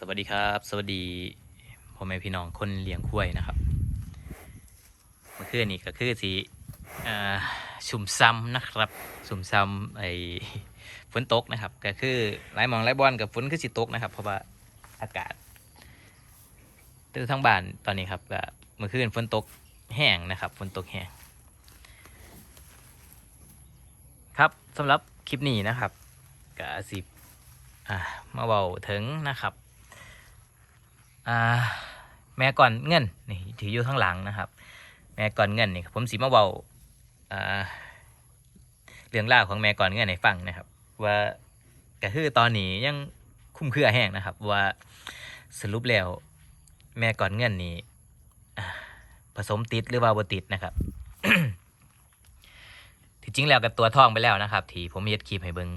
สวัสดีครับ สวัสดีพ่อแม่พี่น้องคนเลี้ยงคุ้ยนะครับเมื่อคืนนี้ก็คือสีอ่าสุ่มซ้ำนะครับสุ่มซ้ำไอ้ฝนตกนะครับ ก็คือหลายหมองหลายบอลกับฝนคือสิตกนะครับ เพราะว่าอากาศตื่นทั้งบ้านตอนนี้ครับก็เมื่อคืนฝนตกแห้งนะครับฝนตกแห้งครับสำหรับคลิปนี้นะครับก็สิอ่ามาเบาถึงนะครับ อ่าแม่ก่อนเงินนี่ถืออยู่ข้างหลังนะครับ แม่ก่อนเงินนี่ผมสีมาเบาอ่าเรื่องราวของแม่ก่อนเงินให้ฟังนะครับ ว่าก็คือตอนนี้ยังคุ้มเครือแห้งนะครับ ว่าสรุปแล้วแม่ก่อนเงินนี่ผสมติดหรือว่าบ่ติดนะครับที่จริงแล้วกับตัวทองไปแล้วนะครับ ที่ผมเฮ็ดคลิปให้เบิง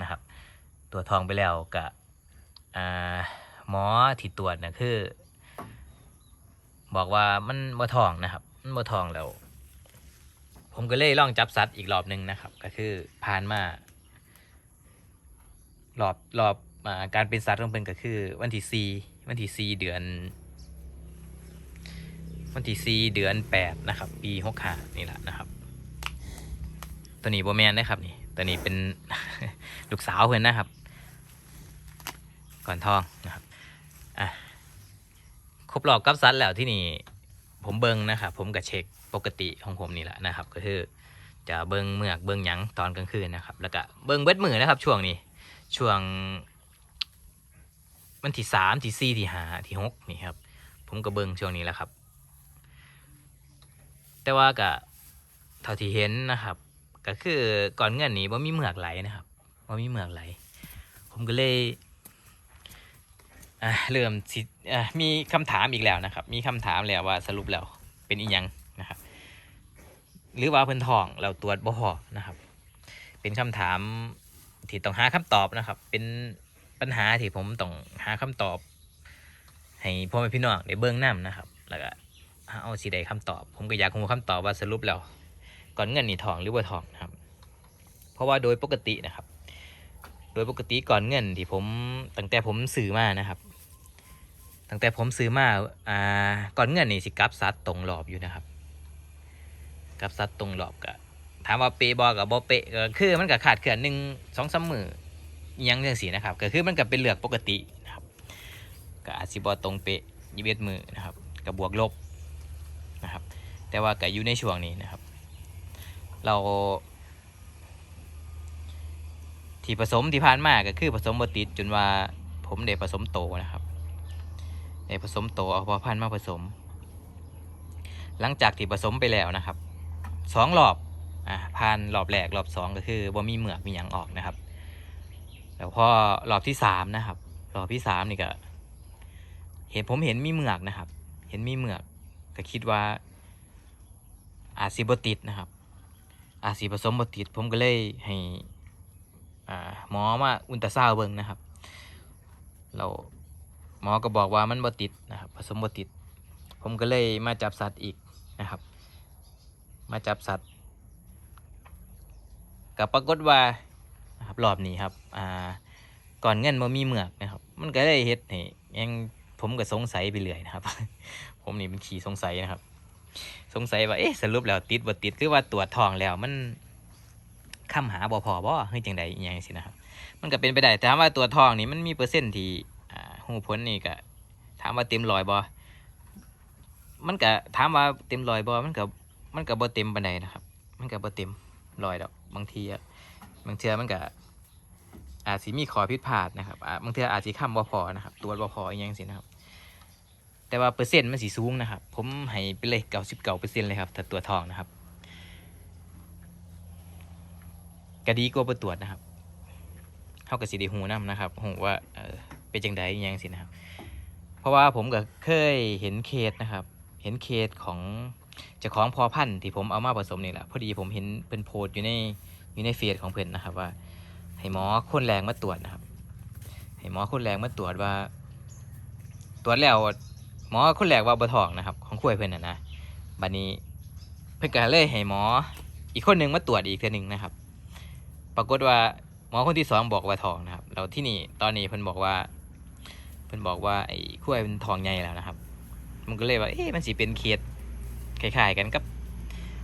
นะครับ ตัวทองไปแล้วกับอ่า หมอที่ตรวจนะคือ บอกว่ามันบ่ทองนะครับ มันบ่ทองแล้ว ผมก็เลยลองจับสัตว์อีกรอบหนึ่งนะครับ ก็คือผ่านมารอบรอบอาการเป็นสัตว์ของเพิ่นก็คือ วันที่สี่วันที่สี่เดือน วันที่สี่เดือนแปดนะครับ ปีหกห้านี่แหละนะครับ ตัวนี้โบแมนนะครับนี่ตัวนี้เป็นลูกสาวเพื่อนนะครับ ก่อนทองนะครับ อะครบรอบกับซัดแล้วที่นี่ ผมเบิงนะครับผมกับเช็คปกติของผมนี่แหละนะครับ ก็คือจะเบิงเมือกเบิงหยังตอนกลางคืนนะครับ แล้วก็เบิงเบิดมือนะครับ ช่วงนี้ ช่วงวันที่สามที่สี่ที่ห้าที่หกนี่ครับ ผมก็เบิงช่วงนี้แหละครับ แต่ว่าก็เท่าที่เห็นนะครับ ก็คือก่อนเงินนี้ว่ามีเมือกไหลนะครับว่ามีเมือกไหล ผมก็เลย อะเริ่มสิอะมีคำถามอีกแล้วนะครับ มีคำถามแล้วว่าสรุปแล้วเป็นอีหยังนะครับ หรือว่าเพิ่นทองเราตรวจบ่พอนะครับ เป็นคำถามที่ต้องหาคำตอบนะครับ เป็นปัญหาที่ผมต้องหาคำตอบ ให้พ่อแม่พี่น้องได้เบิ่งนํนะครับ แล้วก็เอาสิได้คำตอบ ผมก็อยากรู้คำตอบว่าสรุปแล้วก่อนเงินนี่ทองหรือว่าทองนะครับ เพราะว่าโดยปกตินะครับ โดยปกติก่อนเงินที่ผมตั้งแต่ผมซื้อมานะครับ ตั้งแต่ผมซื้อมาอ่าก่อนเงินนี่สิกลับซัดตรงรอบอยู่นะครับกลับซัดตรงรอบก็ถามว่าเปะบอกับบอเปะก็คือมันก็ขาดเขื่อนหนึ่งสองสามมืออิหยังจังสีนะครับ ก็คือมันก็เป็นเหลือกปกตินะครับก็อาจสิบอตรงเปะยีเวดมือนะครับกับบวกลบนะครับ แต่ว่าก็อยู่ในช่วงนี้นะครับ เราที่ผสมที่ผ่านมาก็คือผสมบติดจนว่าผมได้ผสมโตนะครับ ได้ผสมโตเอาพอพันมาผสม หลังจากที่ผสมไปแล้วนะครับสองรอบอ่าผ่านรอบแรกรอบสองก็คือบ่มีเหมือกมีหยังออกนะครับ แล้วพอรอบที่สามนะครับรอบที่สามนี่ก็เห็นผมเห็นมีเหมือกนะครับ เห็นมีเหมือกก็คิดว่าอาจสิบติดนะครับ อาจสิผสมบติดผมก็เลยให้อ่าหมอมาอุลตราซาวเบิงนะครับ เรา หมอก็บอกว่ามันบ่ติดนะครับผสมบ่ติด ผมก็เลยมาจับสัตว์อีกนะครับ มาจับสัตว์กับปรากฏว่านะครับรอบนี้ครับอ่าก่อนเงินบ่มีเหมือกนะครับ มันก็เลยเฮ็ดให้ยังผมก็สงสัยไปเรื่อยนะครับ ผมนี่เป็นขี้สงสัยนะครับ สงสัยว่าเอ๊ะสรุปแล้วติดบ่ติดหรือว่าตรวจทองแล้วมันคำหาบ่พอบ่เฮ้ยจังใดอย่างสินะครับ มันก็เป็นไปได้แต่ว่าตัวทองนี่มันมีเปอร์เซ็นต์ที่ หูผลนี่ก็ถามว่าเต็มร้อยบ่มันก็ถามว่าเต็มร้อยบ่มันก็มันก็บ่เต็มปานใดนะครับ มันก็บ่เต็มร้อยดอกบางทีอะบางเทื่อมันก็อาจสิมีขอผิดพลาดนะครับบางเทื่ออาจสิคำบ่พอนะครับตรวบ่พออย่างสินะครับ แต่ว่าเปอร์เซ็นต์มันสิสูงนะครับ ผมให้ไปเลย99%เก่าเปอร์เซ็นต์เลยครับถ้าตัวทองนะครับก็ดีกว่าไปตรวจนะครับเขากับสิไดีหูนํนะครับหูว่า เป็นจังใดอหยังสินะครับ เพราะว่าผมก็เคยเห็นเคสนะครับ เห็นเคสของจ้าของพอพันธุ์ที่ผมเอามาผสมนี่แหละพอดีผมเห็นเป็นโพสอยู่ในอยู่ในเฟซของเพื่อนนะครับ ว่า ให้หมอคนแรงมาตรวจนะครับ ให้หมอคนแรงมาตรวจว่า ตรวจแล้วหมอคนแรกว่าบ่ทองนะครับ ของคุยเพื่อนนะนะบัดนี้เพื่อนก็เลยให้หมอ อีกคนหนึ่งมาตรวจอีกเทื่อหนึ่งนะครับ ปรากฏว่าหมอคนที่สองบอกว่าทองนะครับแล้วที่นี่ตอนนี้เพิ่อนบอกว่า เพิ่นบอกว่าไอ้ขั้วเป็นทองใหญ่แล้วนะครับ มันก็เลยว่าเอ๊ะมันสิเป็นเคสคล้ายๆกันกับ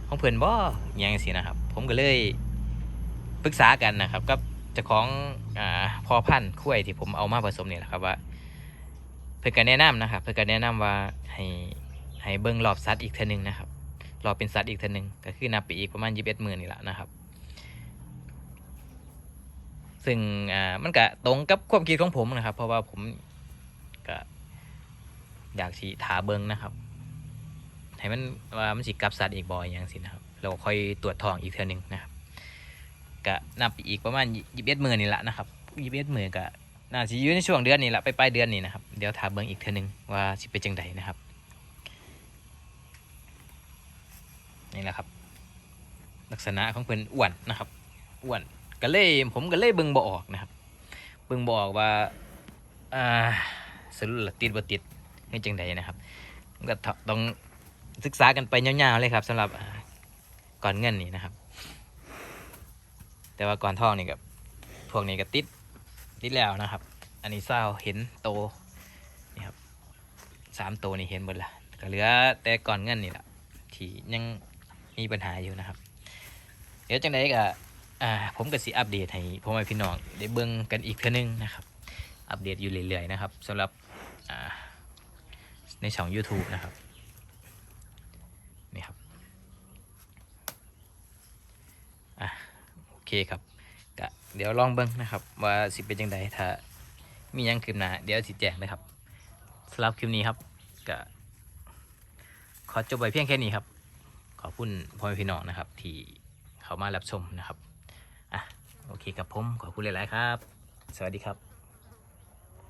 ของเพิ่นบ่อหยังสินะครับ ผมก็เลยปรึกษากันนะครับกับเจ้าของอ่าพอพันธุ์ขั้วที่ผมเอามาผสมนี่แหละครับว่า เพิ่นก็แนะนำนะครับ เพิ่นก็แนะนำว่าให้ให้เบิ่งรอบสัตว์อีกเทื่อนึงนะครับรอบเป็นสัตว์อีกเทื่อนึงก็คือนับไปอีกประมาณ21มื้อนี่แหละนะครับซึ่งอ่ามันก็ตรงกับความคิดของผมนะครับ เพราะว่าผม ก็อยากสิถาเบิงนะครับให้มันว่ามันสิกลับสัตว์อีกบ่อยอย่างสินะครับเราค่อยตรวจทองอีกเทื่อนึงนะครับก็นับอีกประมาณ21มื้อนี่แหละนะครับ21มื้อก็น่าสิอยู่ในช่วงเดือนนี้แหละไปปลายเดือนนี้นะครับเดี๋ยวถาเบิงอีกเทื่อนึงว่าสิเป็นจังไดนะครับนี่แหละครับ ลักษณะของเพิ่นอ้วนนะครับอ้วนก็เลยผมก็เลยเบิ่งบ่ออกนะครับ เบิ่งบ่ออกว่าอ่า สรุปแล้วติดบ่ติดให้จังใดนะครับมันก็ต้องศึกษากันไปยาวๆเลยครับสำหรับก่อนเงินนี่นะครับ แต่ว่าก่อนทองนี่กับพวกนี้ก็ติดติดแล้วนะครับ อันนี้เศร้าเห็นโตนี่ครับสามโตนี่เห็นหมดละก็เหลือแต่ก่อนเงินนี่แหละที่ยังมีปัญหาอยู่นะครับ เดี๋ยวจังไดก็ผมก็สิอัปเดตให้พ่อแม่พี่น้องได้เบิ่งกันอีกเทื่อนึงนะครับ อัปเดตอยู่เรื่อยๆนะครับสำหรับ ในช่อง YouTube นะครับ นี่ครับ อะ โอเคครับก็เดี๋ยวลองเบิ่งนะครับ ว่าสิเป็นจังไดถ้ามียังคืบหน้าเดี๋ยวสิแจ้งนะครับสำหรับคลิปนี้ครับก็ขอจบไว้เพียงแค่นี้ครับ ขอบคุณพ่อแม่พี่น้องนะครับ ที่เข้ามารับชมนะครับ อะ โอเคกับผม ขอบคุณหลาย ๆ ครับ สวัสดีครับ